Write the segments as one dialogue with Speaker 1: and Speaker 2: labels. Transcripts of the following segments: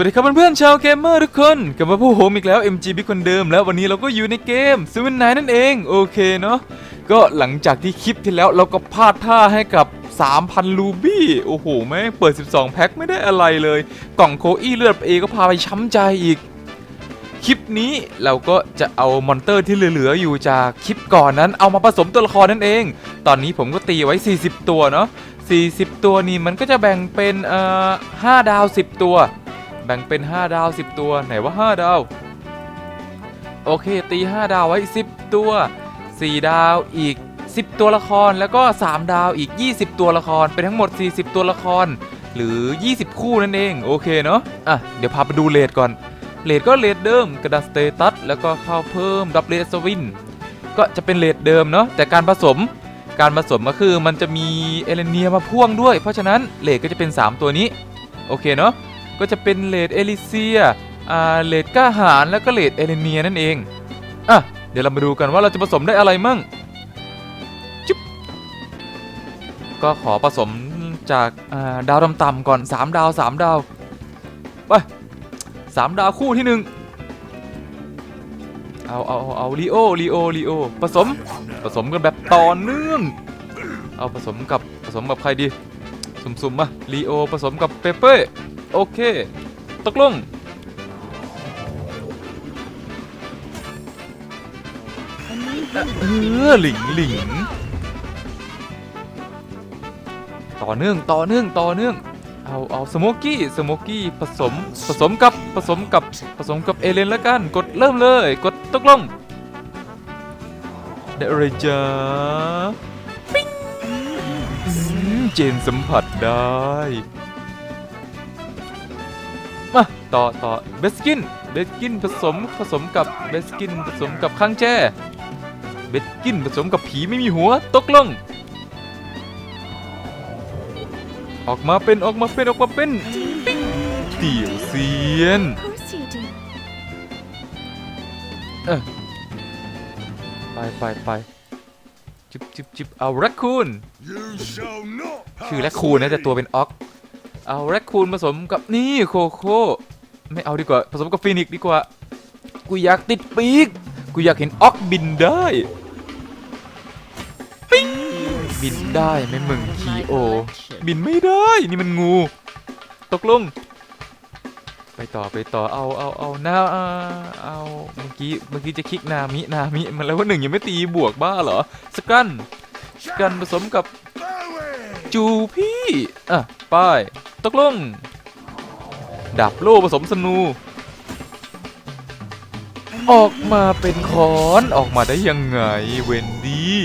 Speaker 1: วัสดีครับเพื่อนๆชาวเกมเมอร์ทุกคนกลับมาพูดโฮมอีกแล้ว MG บิ๊กคนเดิมแล้ววันนี้เราก็อยู่ในเกมซูวินไนนั่นเองโอเคเนาะก็หลังจากที่คลิปที่แล้วเราก็พลาดท่าให้กับ 3,000 ลูบี้ โอ้โหแม่งเปิด 12 แพ็คไม่ได้อะไรเลย กล่องโคอี้เลือดเอก็พาไปช้ำใจอีก คลิปนี้เราก็จะเอามอนเตอร์ที่เหลือๆอยู่จากคลิปก่อนนั้นเอามาผสมตัวละครนั่นเอง ตอนนี้ผมก็ตีไว้ 40 ตัวเนาะ40 ตัวนี้มันก็จะแบ่งเป็นเอ่อ5ดาว 10 ตัว แบ่งเป็น 5 ดาว 10 ตัวไหนว่า 5 ดาว โอเค ตี 5 ดาวไว้ 10 ตัว 4 ดาวอีก 10 ตัวละครแล้วก็ 3 ดาวอีก 20 ตัวละคร เป็นทั้งหมด 40 ตัวละคร หรือ 20 คู่นั่นเอง โอเคเนาะอะเดี๋ยวพาไปดูเลทก่อนเลทก็เลทเดิมกระดาษสเตตัสแล้วก็เข้าเพิ่มดับเลสวินก็จะเป็นเลทเดิมเนาะแต่การผสมการผสมก็คือมันจะมีเอเลเนียมาพ่วงด้วย เพราะฉะนั้นเลทก็จะเป็น 3 ตัวนี้ โอเคเนาะ ก็จะเป็นเลดเอลิเซียอ่าเลดก้าหารแล้วก็เลดเอเลเนียนั่นเองอะเดี๋ยวเรามาดูกันว่าเราจะผสมได้อะไรมั่งจุ๊บก็ขอผสมจากาดาวต่ำๆก่อน 3 ดาว 3 ดาวไปสามดาวคู่ที่หนึ่งเอาเอาเอาเอาลีโอลีโอลีโอผสมผสมกันแบบต่อเนื่อง เอาผสมกับผสมกับใครดี สุ่มๆมาลีโอผสมกับเปเป้ โอเค ตกลง เออหลิงหลิงต่อเนื่องต่อเนื่องต่อเนื่องเอาเอาสโมกกี้สโมกกี้ผสมผสมกับผสมกับผสมกับเอเลนแล้วกัน กดเริ่มเลย กดตกลงได้อะไรจ้าปิ๊งเจนสัมผัสได้ ต่อต่อเบสกินเบสกินผสมผสมกับเบสกินผสมกับข้างแจ้เบสกินผสมกับผีไม่มีหัวตกลง ออกมาเป็นออกมาเป็นออกมาเป็นปิ๊งเตี่ยวเซียน
Speaker 2: Of course you do.
Speaker 1: ไปไปไปจิบจิบจิบเอาแรคคูน
Speaker 3: You shall not
Speaker 1: ชื่อแรคคูนนะแต่ตัวเป็นออกเอาแรคคูนผสมกับนี่โคโค่ ไม่เอาดีกว่า ผสมกับฟีนิกซ์ดีกว่า กูอยากติดปีก กูอยากเห็นออกบินได้ปิ้งบินได้ไหมมึงคีโอ บินไม่ได้ นี่มันงู ตกลง ไปต่อไปต่อเอาเอาเอาหน้าเอาเอาเมื่อกี้เมื่อกี้จะคลิกนามินามิมันแล้วว่าหนึ่งยังไม่ตีบวกบ้าเหรอสกันสกันผสมกับจูพี่อะไป้ายตกลง ดาบโล่ผสมสนู ออกมาเป็นคอนออกมาได้ยังไงเวนดี้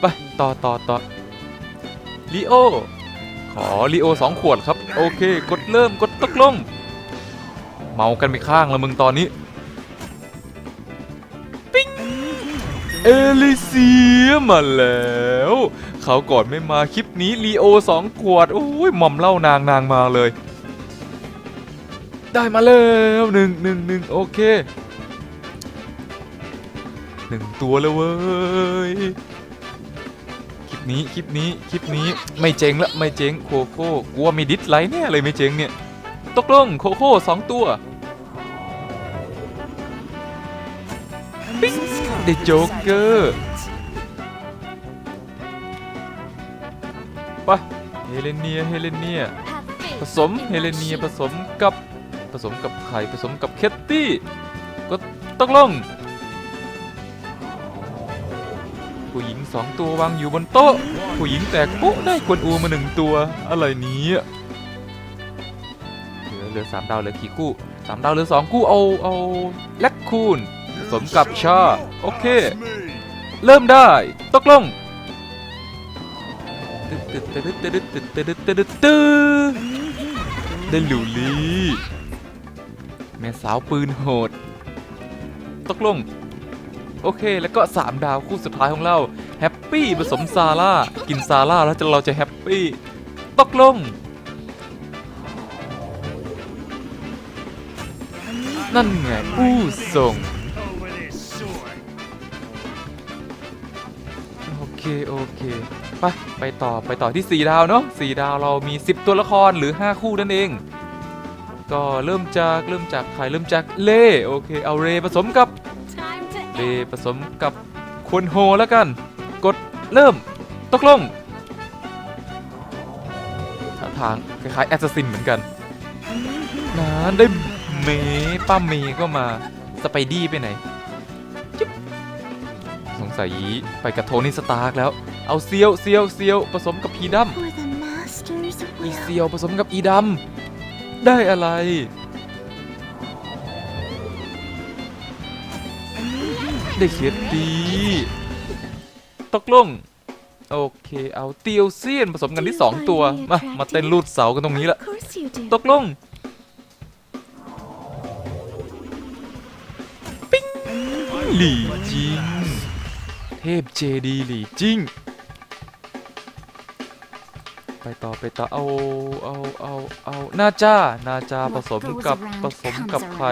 Speaker 1: ไปต่อต่อต่อลีโอ ขอลีโอสองขวดครับ โอเค กดเริ่มกดตกลง เมากันไปข้างแล้วมึงตอนนี้เอลิเซียมาแล้ว เขาก่อนไม่มาคลิปนี้ลีโอสองขวดโอ้ยหม่อมเหล่านางนางมาเลย ได้มาแล้วหนึ่งหนึ่งหนึ่งโอเคหนึ่งตัวแล้วเว้ยคลิปนี้คลิปนี้คลิปนี้ไม่เจ๊งละไม่เจ๊งโคโค่กลัวมีดิสไลท์แน่เลยไม่เจ๊งเนี่ยตกลงโคโค่สองตัวปิ๊งได้โจ๊กเกอร์ ไปเฮเลเนียเฮเลเนีย
Speaker 2: Have faith
Speaker 1: ผสม
Speaker 2: in
Speaker 1: เฮเล
Speaker 2: my
Speaker 1: เนีย
Speaker 2: sheep.
Speaker 1: ผสมกับผสมกับไข่ผสมกับเคตตี้ก็ตกลงผู้หญิงสองตัววางอยู่บนโต๊ะ ผู้หญิงแตกปุ๊ได้กวนอูมาหนึ่งตัว อะไรเนี้เหลือเหลือสามดาวเหลือกี่คู่สามดาวเหลือสองคู่เอาเอาแลคคูน
Speaker 3: You
Speaker 1: Sấm cặp
Speaker 3: shall
Speaker 1: cha.
Speaker 3: not
Speaker 1: Ok.
Speaker 3: pass me.
Speaker 1: เริ่มได้ตกลง ตึ๊ดตึ๊ดตึ๊ดตึ๊ดตึ๊ดตึ๊ดตึ๊ดตึ๊ดได้หลูลี่แม่สาวปืนโหด ตกลง โอเคแล้วก็ 3 ดาวคู่สุดท้ายของเรา แฮปปี้ผสมซาร่า กินซาร่าแล้วจะเราจะแฮปปี้ ตกลง นั่นไงผู้ส่งโอเค โอเค ไปไปต่อไปต่อที่ 4 ดาวเนาะ4ดาวเรามี 10 ตัวละครหรือ 5 คู่นั่นเอง ก็เริ่มจากเริ่มจากใครเริ่มจากเล่โอเคเอาเรผสมกับเรผสมกับควนโฮแล้วกัน กดเริ่มตกลงท่าทางคล้ายๆแอสซัสซินเหมือนกันนั้นได้เมป้าเมก็มาสไปดี้ไปไหน สงสัยไปกับโทนี่สตาร์กแล้ว เอาเซียวเซียวเซียวผสมกับพีดัม
Speaker 2: for the master's
Speaker 1: อี
Speaker 2: will.
Speaker 1: เซียวผสมกับอีดำได้อะไร ได้เขียนดีตกลงโอเค เอาเตียวเซียนผสมกันที่ 2 ตัว มา มาเต้นรูดเสากันตรงนี้ละ
Speaker 2: Of course you do.
Speaker 1: ตกลง ปิ้งหลี่จิง เทพเจดีหลี่จิง ไปต่อไปต่อเอาเอาเอาเอานาจ้านาจาผสมกับผสมกับใคร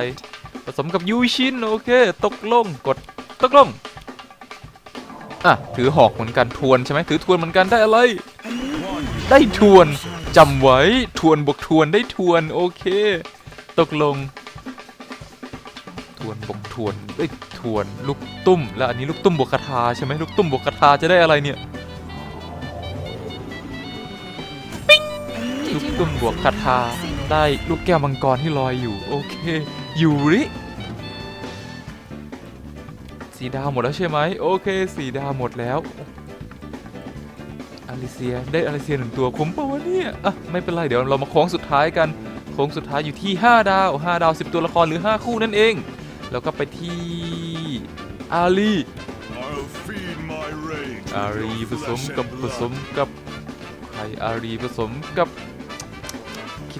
Speaker 1: ผสมกับยูชินโอเค ตกลงกดตกลงอะถือหอกเหมือนกันทวนใช่ไหมถือทวนเหมือนกันได้อะไร ได้ทวนจำไว้ทวนบวกทวนได้ทวนโอเค ตกลง ทวนบวกทวนเอ้ยทวนลูกตุ้ม แล้วอันนี้ลูกตุ้มบวกคาถาใช่ไหมลูกตุ้มบวกคาถาจะได้อะไรเนี่ย ลูกตุ้มบวกคาถาได้ลูกแก้วมังกรที่ลอยอยู่ โอเค ยูริ สีดาวหมดแล้วใช่ไหม โอเค สีดาวหมดแล้วอลิเซียได้อลิเซียหนึ่งตัวคุ้มปะวะเนี่ยอะไม่เป็นไร เดี๋ยวเรามาโค้งสุดท้ายกันโค้งสุดท้ายอยู่ที่ 5 ดาว 5 ดาว 10 ตัวละครหรือ 5 คู่นั่นเอง แล้วก็ไปที่อาลี
Speaker 3: I'll feed my rage.
Speaker 1: อารีผสมกับผสมกับใครอารีผสมกับคิด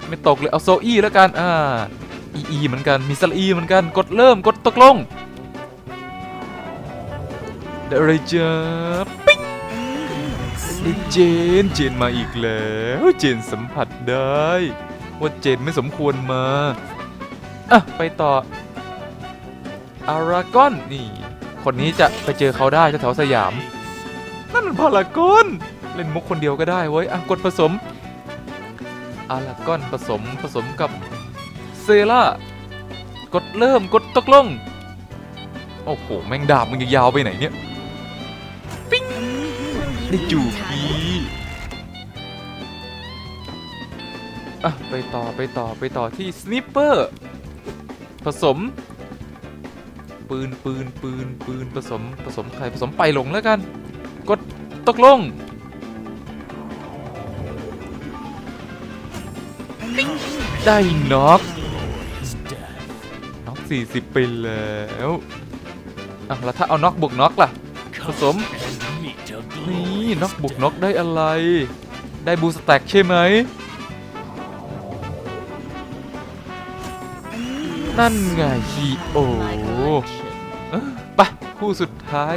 Speaker 1: ไม่ตกเลยเอาโซอี้แล้วกันอ่าอีอีเหมือนกันมีสลอีเหมือนกันกดเริ่มกดตกลงได้อะไรจ้าปิ๊งเจนเจนมาอีกแล้วเจนสัมผัสได้ว่าเจนไม่สมควรมาอะไปต่ออารากอนนี่ คนนี้จะไปเจอเขาได้แถวสยาม นั่นมันพารากอน เล่นมุกคนเดียวก็ได้เว้ยอะกดผสม อารากอนผสมผสมกับเซล่ากดเริ่มกดตกลง โอ้โห แม่งดาบมึงยาวไปไหนเนี่ย ปิ้งได้จูบีอะ ไปต่อไปต่อไปต่อที่สนิปเปอร์ ผสม ปืนปืนปืนปืนผสมผสมใครผสมไปหลงแล้วกัน กดตกลง ได้น็อกน็อก40 ไปแล้วอะแล้วถ้าเอาน็อกบวกน็อกล่ะผสมนี่น็อกบวกน็อกได้อะไร ได้บูสแต็กใช่ไหมนั่นไงฮีโอไปคู่สุดท้าย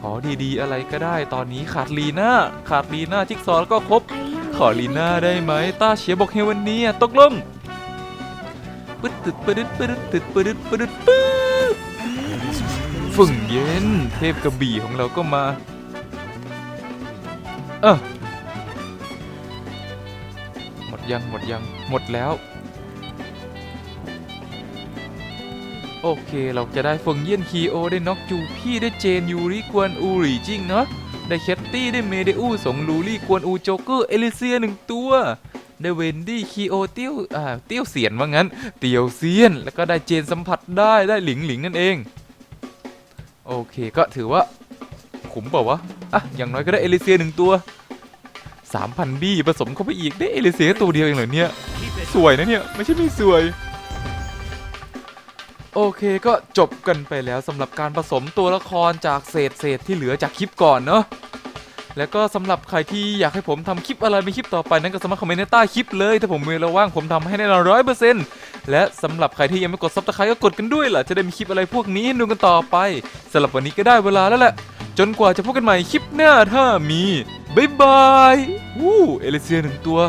Speaker 1: ขอดีๆอะไรก็ได้ตอนนี้ขาดลีน่าขาดลีน่าจิ๊กซอแล้วก็ครบ ขอลีน่าได้ไหมตาเฉียบอกเฮวันนี้ตกลงปึ๊ดตึดปึ๊ดปึ๊ดตึดปึ๊ดปึ๊ดปึ๊ดฝึ่งเย็น เทพกระบี่ของเราก็มาเออหมดยังหมดยังหมดแล้ว โอเคเราจะได้ฟงเยี่ยนคีโอได้น็อกจูพี่ได้เจนยูริกวนอูรีจริงเนาะ ได้แคตตี้ได้เมเดอูสงลูรี่กวนอูโจเกอร์เอลิเซียหนึ่งตัวได้เวนดี้คีโอเตี้ยวอ่าเตี้ยวเสียนว่างั้น เตียวเซียน แล้วก็ได้เจนสัมผัสได้ได้หลิงหลิงนั่นเอง โอเคก็ถือว่าขุมเปล่าวะอะอย่างน้อยก็ได้เอลิเซียหนึ่งตัว 3,000 บี้ผสมเข้าไปอีกได้เอลิเซียตัวเดียวเองเหรอเนี่ย สวยนะเนี่ย ไม่ใช่ไม่สวย โอเคก็จบกันไปแล้วสำหรับการผสมตัวละครจากเศษเศษที่เหลือจากคลิปก่อนเนาะแล้วก็สำหรับใครที่อยากให้ผมทำคลิปอะไรเป็นคลิปต่อไปนั้นก็สามารถคอมเมนต์ในใต้คลิปเลย ถ้าผมมีเวลาว่างผมทำให้แน่นอนร้อยเปอร์เซ็นต์และสำหรับใครที่ยังไม่กดซับสไครต์ก็กดกันด้วยล่ะจะได้มีคลิปอะไรพวกนี้ดูกันต่อไปสำหรับวันนี้ก็ได้เวลาแล้วแหละ จนกว่าจะพบกันใหม่คลิปหน้าถ้ามีบ๊ายบายวู้เอลิเซียหนึ่งตัว